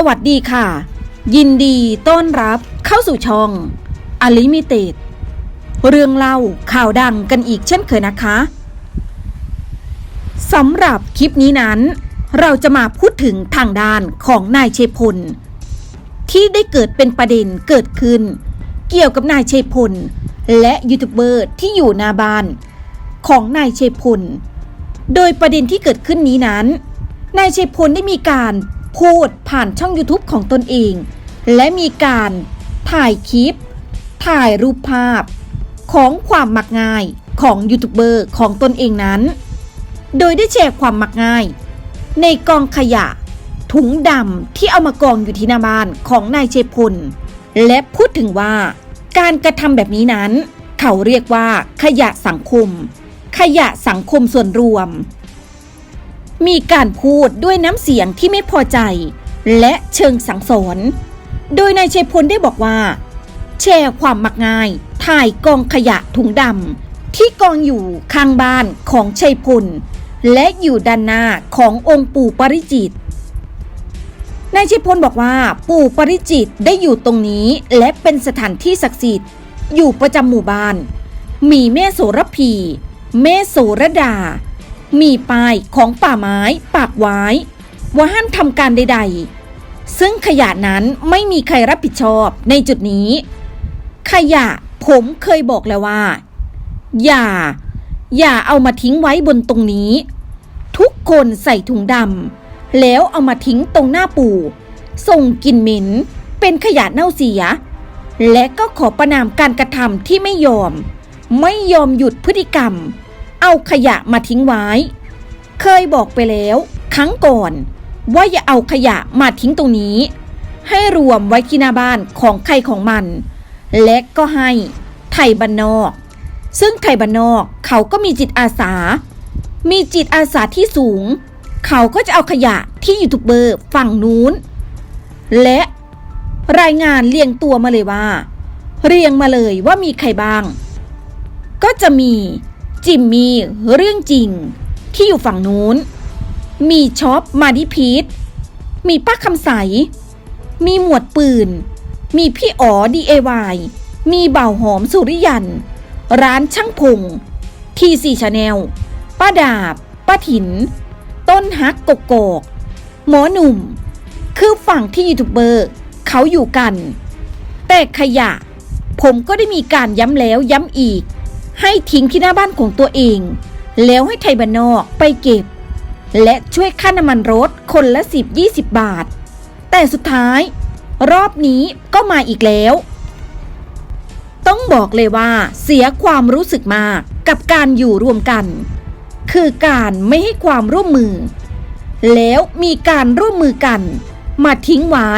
สวัสดีค่ะ ยินดีต้อนรับเข้าสู่ช่องอลิมิเต็ดเรื่องเล่าข่าวดังกันอีกเช่นเคยนะคะสำหรับคลิปนี้นั้น เราจะมาพูดถึงทางด้านของนายเชพล ที่ได้เกิดเป็นประเด็นเกิดขึ้น เกี่ยวกับนายเชพล และยูทูบเบอร์ที่อยู่หน้าบ้านของนายเชพล โดยประเด็นที่เกิดขึ้นนี้นั้น นายเชพลได้มีการ พูดผ่านช่อง YouTube ของตนเอง และมีการถ่ายคลิป ถ่ายรูปภาพ ของความมักง่ายของยูทูบเบอร์ของตนเองนั้น โดยได้แชร์ความมักง่าย ในกองขยะ ถุงดำที่เอามากองอยู่ที่หน้าบ้านของนายเชพล และพูดถึงว่า การกระทำแบบนี้นั้น เขาเรียกว่าขยะสังคม ขยะสังคมส่วนรวม มีการพูดด้วยน้ำเสียงที่ไม่พอใจ และเชิงสังสอนโดยนายชัยพลได้บอกว่า แชร์ความมักง่าย ถ่ายกองขยะถุงดำที่กองอยู่ข้างบ้านของชัยพล และอยู่ด้านหน้าขององค์ปู่ปริจิตนายชัยพลบอกว่า ปู่ปริจิตได้อยู่ตรงนี้และเป็นสถานที่ศักดิ์สิทธิ์ อยู่ประจำหมู่บ้าน มีแม่โสระพีแม่โสระดา มีป้ายของป่าไม้ปากไว้ ว่าห้ามทำการใด ๆ ซึ่งขยะนั้นไม่มีใครรับผิดชอบในจุดนี้ ขยะผมเคยบอกแล้วว่า อย่า อย่าเอามาทิ้งไว้บนตรงนี้ ทุกคนใส่ถุงดำแล้วเอามาทิ้งตรงหน้าปู่ ส่งกลิ่นเหม็นเป็นขยะเน่าเสีย และก็ขอประนามการกระทำที่ไม่ยอม ไม่ยอมหยุดพฤติกรรม เอาขยะมาทิ้งไว้ เคยบอกไปแล้ว ครั้งก่อน ว่าอย่าเอาขยะมาทิ้งตรงนี้ ให้รวมไว้ที่หน้าบ้านของใครของมัน และก็ให้ไทยบ้านนอก ซึ่งไทยบ้านนอกเขาก็มีจิตอาสา มีจิตอาสาที่สูง เขาก็จะเอาขยะที่ยูทูบเบอร์ฝั่งนู้น และรายงานเรียงตัวมาเลยว่า เรียงมาเลยว่ามีใครบ้าง ก็จะมี จิมมี่เรื่องจริง ที่อยู่ฝั่งนู้น มีช็อปมาดิพีทมีป้าคำใส มีหมวดปืน มีพี่อ๋อ DIY มีเบ่าหอมสุริยัน ร้านช่างพงทีซีชาแนล ป้าดาบ ป้าถิน ต้นฮักกกอกหมอหนุ่ม คือฝั่งที่ยูทูบเบอร์เขาอยู่กัน แต่ขยะ ผมก็ได้มีการย้ำแล้วย้ำอีก ให้ทิ้งที่หน้าบ้านของตัวเอง แล้วให้ไทยบ้านนอกไปเก็บ และช่วยค่าน้ำมันรถคนละ 10 20 บาท แต่สุดท้าย รอบนี้ก็มาอีกแล้ว ต้องบอกเลยว่าเสียความรู้สึกมากกับการอยู่รวมกัน คือการไม่ให้ความร่วมมือ แล้วมีการร่วมมือกัน มาทิ้งไว้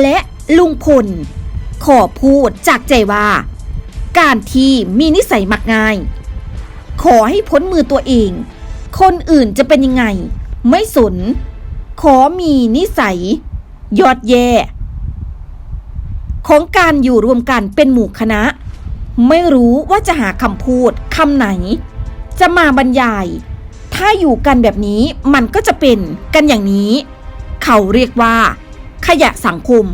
และลุงพลขอพูดจากใจว่า การที่มีนิสัยมักง่าย ขอให้พ้นมือตัวเอง คนอื่นจะเป็นยังไง ไม่สน ขอมีนิสัย ยอดแย่ ของการอยู่รวมกันเป็นหมู่คณะ ไม่รู้ว่าจะหาคำพูดคำไหน จะมาบรรยาย ถ้าอยู่กันแบบนี้มันก็จะเป็นกันอย่างนี้ เขาเรียกว่า ขยะสังคม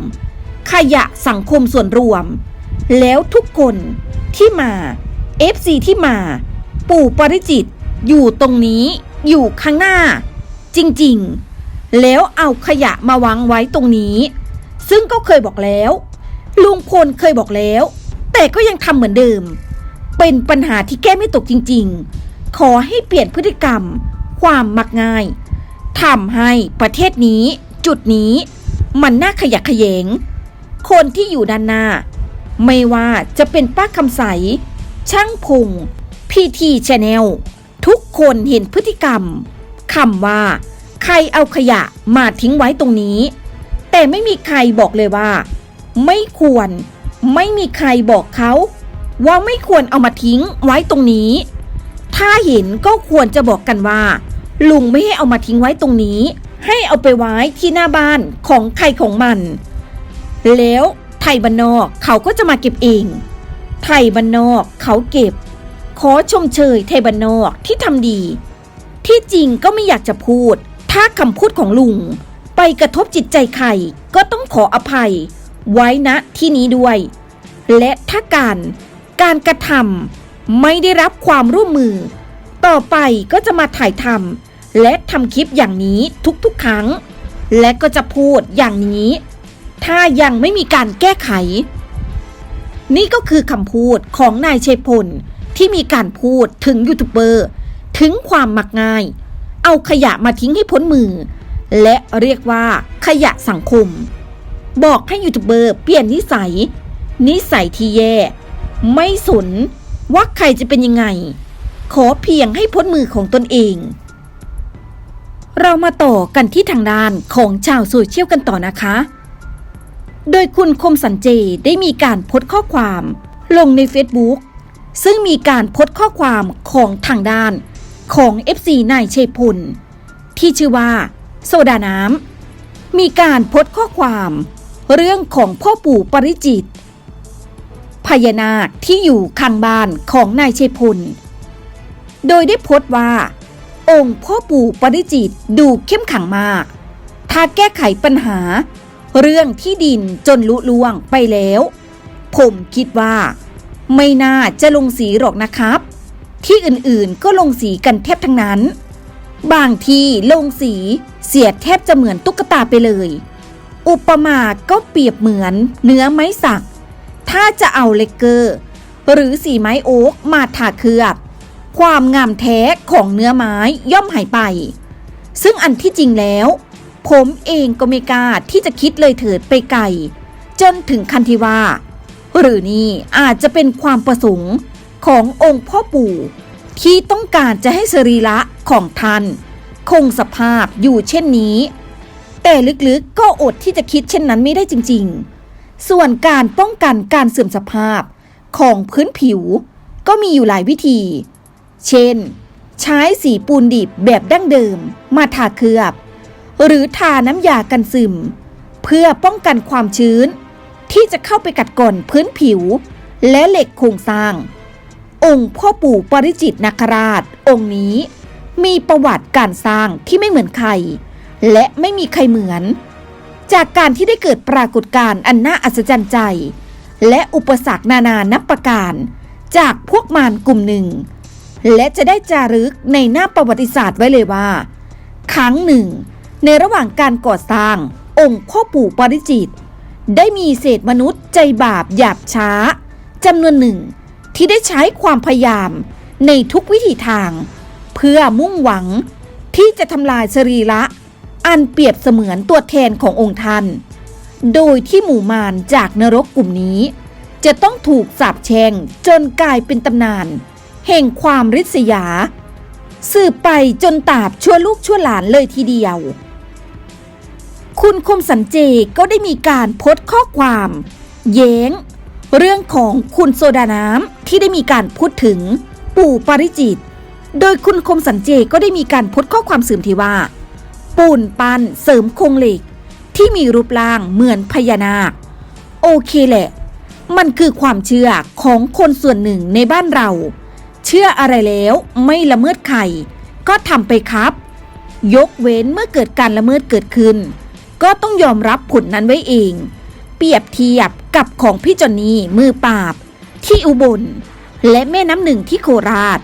ขยะสังคมส่วนรวม แล้วทุกคนที่มา FC ที่มา ปู่ปริจิตอยู่ตรงนี้อยู่ข้างหน้า จริงๆ แล้วเอาขยะมาวางไว้ตรงนี้ ซึ่งก็เคยบอกแล้ว ลุงพลเคยบอกแล้ว แต่ก็ยังทำเหมือนเดิม เป็นปัญหาที่แก้ไม่ตกจริง ๆ ขอให้เปลี่ยนพฤติกรรม ความมักง่ายทำให้ประเทศนี้ จุดนี้ มันน่าขยะแขยง คนที่อยู่ด้านหน้า ไม่ว่าจะเป็นป้าคำใส ช่างพงพีทีชแนลทุกคนเห็นพฤติกรรมคำว่า ใครเอาขยะมาทิ้งไว้ตรงนี้ แต่ไม่มีใครบอกเลยว่า ไม่ควร ไม่มีใครบอกเขา ว่าไม่ควรเอามาทิ้งไว้ตรงนี้ ถ้าเห็นก็ควรจะบอกกันว่า ลุงไม่ให้เอามาทิ้งไว้ตรงนี้ ให้เอาไปไว้ที่หน้าบ้านของใครของมัน แล้ว ไทยบ้านนอกเขาก็จะมาเก็บเอง ไทยบ้านนอกเขาเก็บ ขอชมเชยไทยบ้านนอกที่ทำดี ที่จริงก็ไม่อยากจะพูด ถ้าคำพูดของลุง ไปกระทบจิตใจใครก็ต้องขออภัย ไว้ณที่นี้ด้วย และถ้าการการกระทำไม่ได้รับความร่วมมือ ต่อไปก็จะมาถ่ายทำและทำคลิปอย่างนี้ทุกๆครั้ง และก็จะพูดอย่างนี้ ถ้ายังไม่มีการแก้ไข นี่ก็คือคำพูดของนายเชพลที่มีการพูดถึงยูทูบเบอร์ถึงความมักง่าย เอาขยะมาทิ้งให้พ้นมือ และเรียกว่าขยะสังคม บอกให้ยูทูบเบอร์เปลี่ยนนิสัย นิสัยที่แย่ ไม่สนว่าใครจะเป็นยังไง ขอเพียงให้พ้นมือของตนเอง เรามาต่อกันที่ทางด้านของชาวโซเชียลกันต่อนะคะ โดยคุณคมสันเจได้มีการโพสต์ข้อความ ลงใน Facebook ซึ่งมีการโพสต์ข้อความของทางด้านของ FC นายเชยพลที่ชื่อว่า โซดาน้ำมีการโพสต์ข้อความ เรื่องของพ่อปู่ปริจิตรพญานาคที่อยู่ข้างบ้านของนายเชยพล โดยได้โพสต์ว่า องค์พ่อปู่ปริจิตรดูเข้มขังมาก ถ้าแก้ไขปัญหา เรื่องที่ดินจนลุล่วงไปแล้ว ผมคิดว่า ไม่น่าจะลงสีหรอกนะครับ ที่อื่นๆก็ลงสีกันแทบทั้งนั้น บางทีลงสีเสียแทบจะเหมือนตุ๊กตาไปเลย อุปมาก็เปรียบเหมือนเนื้อไม้สัก ถ้าจะเอาเลกเกอร์ หรือสีไม้โอ๊กมาทาเคลือบความงามแท้ของเนื้อไม้ย่อมหายไป ซึ่งอันที่จริงแล้ว ผมเองก็ไม่กล้าที่จะคิดเลยเถิดไปไกลจนถึงคันที่ว่า หรือนี่อาจจะเป็นความประสงค์ขององค์พ่อปู่ ที่ต้องการจะให้สรีระของท่าน คงสภาพอยู่เช่นนี้ แต่ลึกๆก็อดที่จะคิดเช่นนั้นไม่ได้จริง ๆ ส่วนการป้องกันการเสื่อมสภาพของพื้นผิวก็มีอยู่หลายวิธี เช่น ใช้สีปูนดิบแบบดั้งเดิมมาทาเคลือบ หรือทาน้ำยากันซึม เพื่อป้องกันความชื้น ที่จะเข้าไปกัดก่อนพื้นผิว และเหล็กโครงสร้าง องค์พ่อปู่ปริจิตรนาคราช องค์นี้ มีประวัติการสร้างที่ไม่เหมือนใคร และไม่มีใครเหมือน จากการที่ได้เกิดปรากฏการณ์อันน่าอัศจรรย์ใจ และอุปสรรคนานานับประการ จากพวกมารกลุ่มหนึ่ง และจะได้จารึกในหน้าประวัติศาสตร์ไว้เลยว่า ครั้งหนึ่ง ในระหว่างการก่อสร้าง องค์พ่อปู่ปาริจิต ได้มีเศษมนุษย์ใจบาปหยาบช้าจำนวนหนึ่งที่ได้ใช้ความพยายามในทุกวิถีทาง เพื่อมุ่งหวังที่จะทำลายสรีระอันเปรียบเสมือนตัวแทนขององค์ท่าน โดยที่หมู่มารจากนรกกลุ่มนี้ จะต้องถูกสาปแช่งจนกลายเป็นตำนาน แห่งความริษยา สืบไปจนตราบชั่วลูกชั่วหลานเลยทีเดียว คุณคมสันเจก็ได้มีการโพสต์ข้อความแย้ง เรื่องของคุณโซดาน้ำที่ได้มีการพูดถึงปู่ปริจิต โดยคุณคมสันเจก็ได้มีการโพสต์ข้อความเสริมที่ว่าปูนปั้นเสริมโครงเหล็ก ที่มีรูปร่างเหมือนพญานาค โอเคแหละ มันคือความเชื่อของคนส่วนหนึ่งในบ้านเรา เชื่ออะไรแล้วไม่ละเมิดใครก็ทำไปครับ ยกเว้นเมื่อเกิดการละเมิดเกิดขึ้น ก็ต้องยอมรับผลนั้นไว้เอง เปรียบเทียบกับของพี่จอนนี่มือปราบ ที่อุบล และแม่น้ำหนึ่งที่โคราช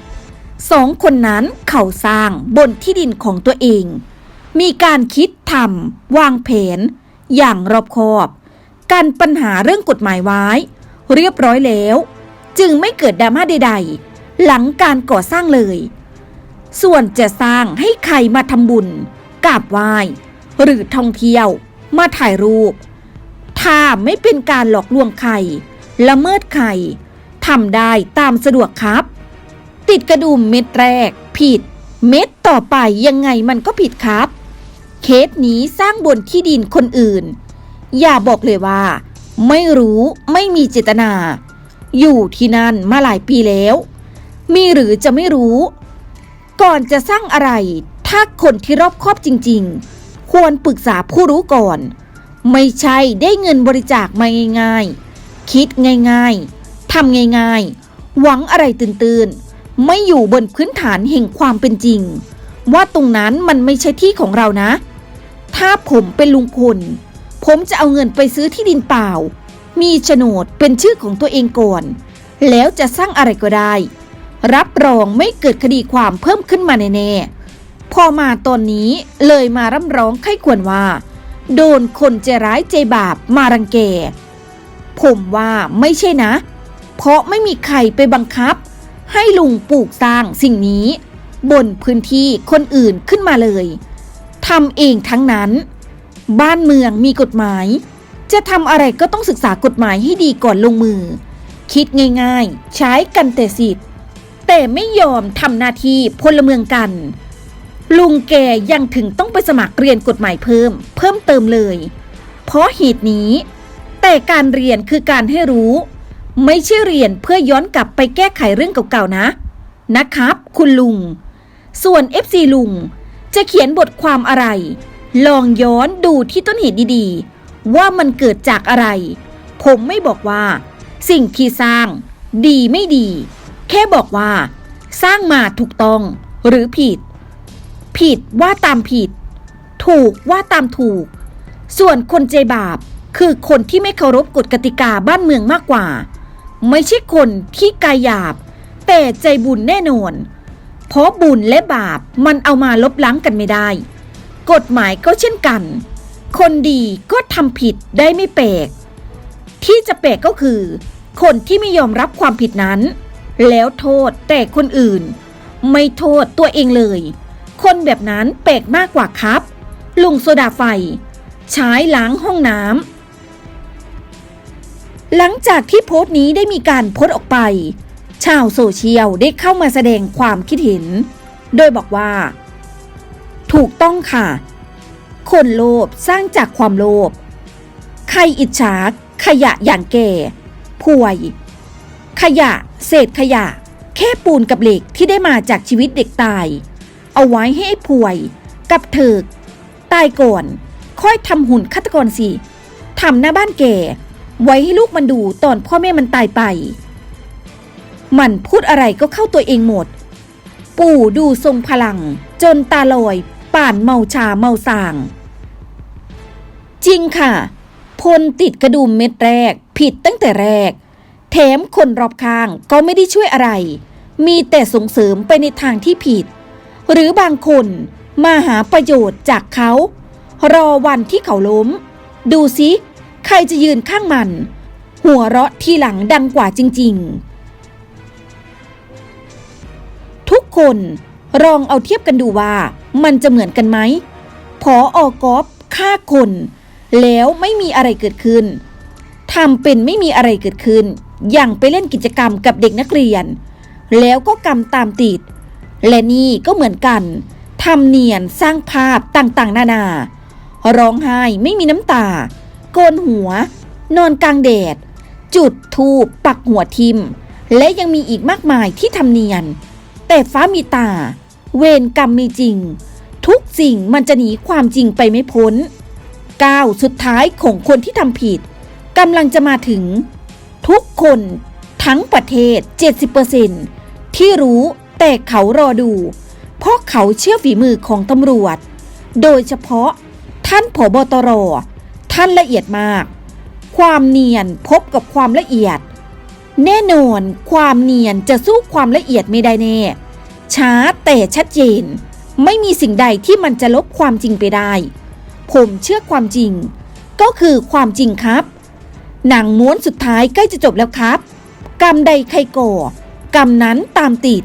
สองคนนั้นเขาสร้างบนที่ดินของตัวเอง มีการคิดทำวางแผน อย่างรอบคอบกันปัญหาเรื่องกฎหมายไว้ เรียบร้อยแล้ว จึงไม่เกิดดราม่าใด ๆ หลังการก่อสร้างเลย ส่วนจะสร้างให้ใครมาทำบุญกราบไหว้ หรือท่องเที่ยว มาถ่ายรูป ถ้าไม่เป็นการหลอกลวงใครละเมิดใครทำได้ตามสะดวกครับ ติดกระดุมเม็ดแรก ผิด เม็ดต่อไปยังไงมันก็ผิดครับ เคสนี้สร้างบนที่ดินคนอื่น อย่าบอกเลยว่า ไม่รู้ไม่มีเจตนา อยู่ที่นั่นมาหลายปีแล้ว มีหรือจะไม่รู้ ก่อนจะสร้างอะไร ถ้าคนที่รอบครอบจริง ๆ ควรปรึกษาผู้รู้ก่อน ไม่ใช่ได้เงินบริจาคมาง่ายๆ คิดง่ายๆทำง่ายๆ หวังอะไรตื่นๆ ไม่อยู่บนพื้นฐานแห่งความเป็นจริง ว่าตรงนั้นมันไม่ใช่ที่ของเรานะ ถ้าผมเป็นลุงพลผมจะเอาเงินไปซื้อที่ดินเปล่า มีโฉนดเป็นชื่อของตัวเองก่อน แล้วจะสร้างอะไรก็ได้ รับรองไม่เกิดคดีความเพิ่มขึ้นมาแน่ๆ พอมาตอนนี้เลยมาร่ำร้องไข้ควรว่า โดนคนใจร้ายใจบาปมารังแก ผมว่าไม่ใช่นะ เพราะไม่มีใครไปบังคับ ให้ลุงปลูกสร้างสิ่งนี้ บนพื้นที่คนอื่นขึ้นมาเลยทำเองทั้งนั้น บ้านเมืองมีกฎหมาย จะทำอะไรก็ต้องศึกษากฎหมายให้ดีก่อนลงมือ คิดง่ายๆ ใช้กันแต่สิทธิ์แต่ไม่ยอมทำหน้าที่พลเมืองกัน ลุงแกยังถึงต้องไปสมัครเรียนกฎหมายเพิ่ม เพิ่มเติมเลย เพราะเหตุนี้ แต่การเรียนคือการให้รู้ ไม่ใช่เรียนเพื่อย้อนกลับไปแก้ไขเรื่องเก่าๆนะ นะครับ คุณลุง ส่วน FC ลุง จะเขียนบทความอะไร ลองย้อนดูที่ต้นเหตุดีๆ ว่ามันเกิดจากอะไร ผมไม่บอกว่า สิ่งที่สร้าง ดีไม่ดี แค่บอกว่า สร้างมาถูกต้องหรือผิด ผิดว่าตามผิด ถูกว่าตามถูก ส่วนคนใจบาปคือคนที่ไม่เคารพกฎกติกาบ้านเมืองมากกว่า ไม่ใช่คนที่กายหยาบ แต่ใจบุญแน่นอน เพราะบุญและบาปมันเอามาลบล้างกันไม่ได้ กฎหมายก็เช่นกัน คนดีก็ทำผิดได้ไม่แปลก ที่จะแปลกก็คือ คนที่ไม่ยอมรับความผิดนั้น แล้วโทษแต่คนอื่น ไม่โทษตัวเองเลย คนแบบนั้นแปกมากกว่าครับ ลุงโซดาไฟ ใช้ล้างห้องน้ำหลังจากที่โพสต์นี้ได้มีการโพสต์ออกไป ชาวโซเชียลได้เข้ามาแสดงความคิดเห็น โดยบอกว่า ถูกต้องค่ะ คนโลภสร้างจากความโลภใครอิจฉาขยะอย่างแก่ป่วย ขยะ เศษขยะ แค่ปูนกับเหล็กที่ได้มาจากชีวิตเด็กตาย เอาไว้ให้ไอ้ป่วย กับเถิก ตายก่อน ค่อยทำหุ่นฆาตกรสิทำหน้าบ้านแก่ไว้ให้ลูกมันดูตอนพ่อแม่มันตายไป มันพูดอะไรก็เข้าตัวเองหมด ปู่ดูทรงพลัง จนตาลอยป่านเมาชาเมาสาง จริงค่ะ พลติดกระดุมเม็ดแรก ผิดตั้งแต่แรก แถมคนรอบข้างก็ไม่ได้ช่วยอะไร มีแต่ส่งเสริมไปในทางที่ผิด หรือบางคนมาหาประโยชน์จากเขา รอวันที่เขาล้ม ดูสิใครจะยืนข้างมัน หัวเราะทีหลังดังกว่าจริง ๆ ทุกคนลองเอาเทียบกันดูว่ามันจะเหมือนกันไหมพออกอฟฆ่าคน แล้วไม่มีอะไรเกิดขึ้นทำเป็นไม่มีอะไรเกิดขึ้น อย่างไปเล่นกิจกรรมกับเด็กนักเรียน แล้วก็กรรมตามติด และนี่ก็เหมือนกันทำเนียนสร้างภาพต่างๆ นานา ร้องไห้ไม่มีน้ำตา โกนหัว นอนกลางแดด จุดทูปปักหัวทิม และยังมีอีกมากมายที่ทำเนียน แต่ฟ้ามีตา เวรกรรมมีจริง ทุกสิ่งมันจะหนีความจริงไปไม่พ้นก้าวสุดท้ายของคนที่ทำผิดกำลังจะมาถึง ทุกคนทั้งประเทศ 70%ที่รู้ แต่เขารอดู เพราะเขาเชื่อฝีมือของตำรวจ โดยเฉพาะท่านผบตร ท่านละเอียดมาก ความเนียนพบกับความละเอียด แน่นอนความเนียนจะสู้ความละเอียดไม่ได้แน่ ช้าแต่ชัดเจน ไม่มีสิ่งใดที่มันจะลบความจริงไปได้ ผมเชื่อความจริง ก็คือความจริงครับ หนังม้วนสุดท้ายใกล้จะจบแล้วครับ กรรมใดใครก่อกรรมนั้นตามติด